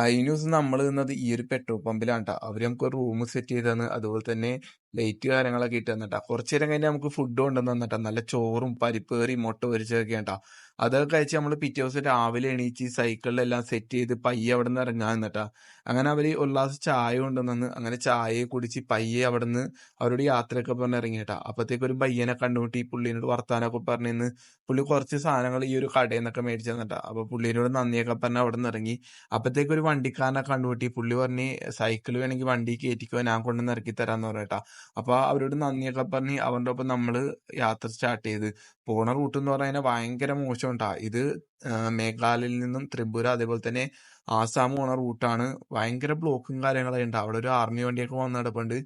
കഴിഞ്ഞ ദിവസം നമ്മൾ നിന്നത് ഈ ഒരു പെട്രോൾ പമ്പിലാണ് അവർ അവർ നമുക്ക് റൂം സെറ്റ് ചെയ്ത്. അതുപോലെ തന്നെ ലൈറ്റ് കാര്യങ്ങളൊക്കെ ഇട്ട് തന്നിട്ടാ. കുറച്ചു നേരം കഴിഞ്ഞ് നമുക്ക് ഫുഡ് കൊണ്ടുവന്ന് തന്നിട്ടാ. നല്ല ചോറും പരിപ്പ് കയറി മുട്ട പൊരിച്ചതൊക്കെ ട്ടോ. അതൊക്കെ കഴിച്ച് നമ്മൾ പിറ്റേ ദിവസം രാവിലെ എണീച്ച് സൈക്കിളിലെല്ലാം സെറ്റ് ചെയ്ത് പയ്യെ നിന്ന് ഇറങ്ങാൻ നിന്നിട്ടാ. അങ്ങനെ അവർ ഒരു ഗ്ലാസ് ചായ കൊണ്ടുവന്ന് അങ്ങനെ ചായയെ കുടിച്ച് പയ്യെ അവിടെ നിന്ന് അവരോട് യാത്രയൊക്കെ പറഞ്ഞ് ഇറങ്ങിയിട്ടാ. അപ്പത്തേക്ക് ഒരു പയ്യനെ കണ്ടുമുട്ടി. പുള്ളീനോട് വർത്താനൊക്കെ പറഞ്ഞിന്ന് പുള്ളി കുറച്ച് സാധനങ്ങൾ ഈ ഒരു കടയിൽ നിന്നൊക്കെ മേടിച്ചു തന്നിട്ടാ. അപ്പൊ പുള്ളീനോട് നന്ദിയൊക്കെ പറഞ്ഞ് നിന്ന് ഇറങ്ങി. അപ്പത്തേക്ക് ഒരു വണ്ടിക്കാരനെ കണ്ടുമുട്ടി. പുള്ളി പറഞ്ഞ് സൈക്കിൾ വേണമെങ്കിൽ വണ്ടി കയറ്റിക്കോ ഞാൻ കൊണ്ടുവന്ന് ഇറക്കി തരാന്ന് പറഞ്ഞിട്ടാ. അപ്പൊ അവരോട് നന്ദിയൊക്കെ പറഞ്ഞ് അവരുടെ ഒപ്പം നമ്മൾ യാത്ര സ്റ്റാർട്ട് ചെയ്ത്. പോണ റൂട്ട് എന്ന് പറഞ്ഞാൽ ഭയങ്കര മോശം ട്ടാ. ഇത് മേഘാലയിൽ നിന്നും ത്രിപുര അതേപോലെ തന്നെ ആസാം പോണ റൂട്ടാണ്. ഭയങ്കര ബ്ലോക്കും കാര്യങ്ങളൊക്കെ ഉണ്ട്. അവിടെ ഒരു ആർമി വണ്ടിയൊക്കെ വന്ന് കിടപ്പുണ്ട്.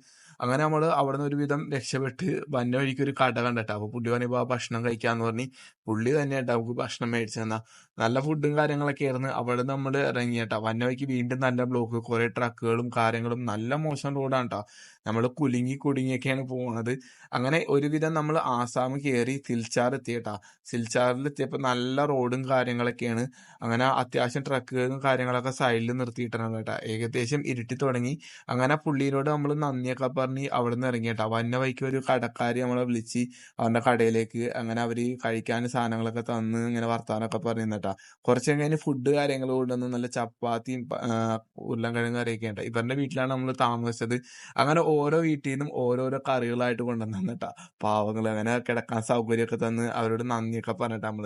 അങ്ങനെ നമ്മൾ നമ്മൾ നിന്ന് ഒരുവിധം രക്ഷപ്പെട്ട് വന്ന വഴിക്ക് ഒരു കട കണ്ടിട്ടാ. അപ്പൊ പുള്ളി പറഞ്ഞു ഭക്ഷണം കഴിക്കാന്ന് പറഞ്ഞ് പുള്ളി തന്നെ നമുക്ക് ഭക്ഷണം മേടിച്ചു തന്ന. നല്ല ഫുഡും കാര്യങ്ങളൊക്കെ ആയിരുന്നു. അവിടെ നമ്മൾ ഇറങ്ങിയട്ടാ. വന്ന വഴിക്ക് വീണ്ടും നല്ല ബ്ലോക്ക്. കുറെ ട്രക്കുകളും കാര്യങ്ങളും നല്ല മോശം റോഡാണ് കേട്ടോ നമ്മൾ കുലുങ്ങി കുടുങ്ങിയൊക്കെയാണ് പോകുന്നത് അങ്ങനെ ഒരുവിധം നമ്മൾ ആസാം കയറി സിൽച്ചാർ എത്തിയിട്ടാ സിൽച്ചാറിൽ എത്തിയപ്പോൾ നല്ല റോഡും കാര്യങ്ങളൊക്കെയാണ്. അങ്ങനെ അത്യാവശ്യം ട്രക്കുകളും കാര്യങ്ങളൊക്കെ സൈഡിൽ നിർത്തിയിട്ടാണ് കേട്ടോ ഏകദേശം ഇരുട്ടി തുടങ്ങി. അങ്ങനെ പുള്ളിയിലോട് നമ്മൾ നന്ദിയൊക്കെ പറഞ്ഞ് അവിടെ നിന്ന് ഇറങ്ങി കേട്ടോ വന്ന വഴിക്ക് ഒരു കടക്കാരി നമ്മളെ വിളിച്ച് അവരുടെ കടയിലേക്ക് അങ്ങനെ അവർ കഴിക്കാൻ സാധനങ്ങളൊക്കെ തന്ന് ഇങ്ങനെ വർത്താനൊക്കെ പറഞ്ഞു നിന്നിട്ടാ. കുറച്ച് കഴിഞ്ഞ് ഫുഡ് കാര്യങ്ങൾ കൊണ്ടുവന്ന് നല്ല ചപ്പാത്തിയും ഉരുളൻകിഴങ്ങ് കറിയൊക്കെ ഉണ്ട് ഇവരുടെ വീട്ടിലാണ് നമ്മൾ താമസിച്ചത്. അങ്ങനെ ഓരോ വീട്ടിൽ നിന്നും ഓരോരോ കറികളായിട്ട് കൊണ്ടുവന്നിട്ടാ. പാവങ്ങൾ അങ്ങനെ കിടക്കാൻ സൗകര്യമൊക്കെ തന്ന് അവരോട് നന്ദിയൊക്കെ പറഞ്ഞിട്ട് നമ്മൾ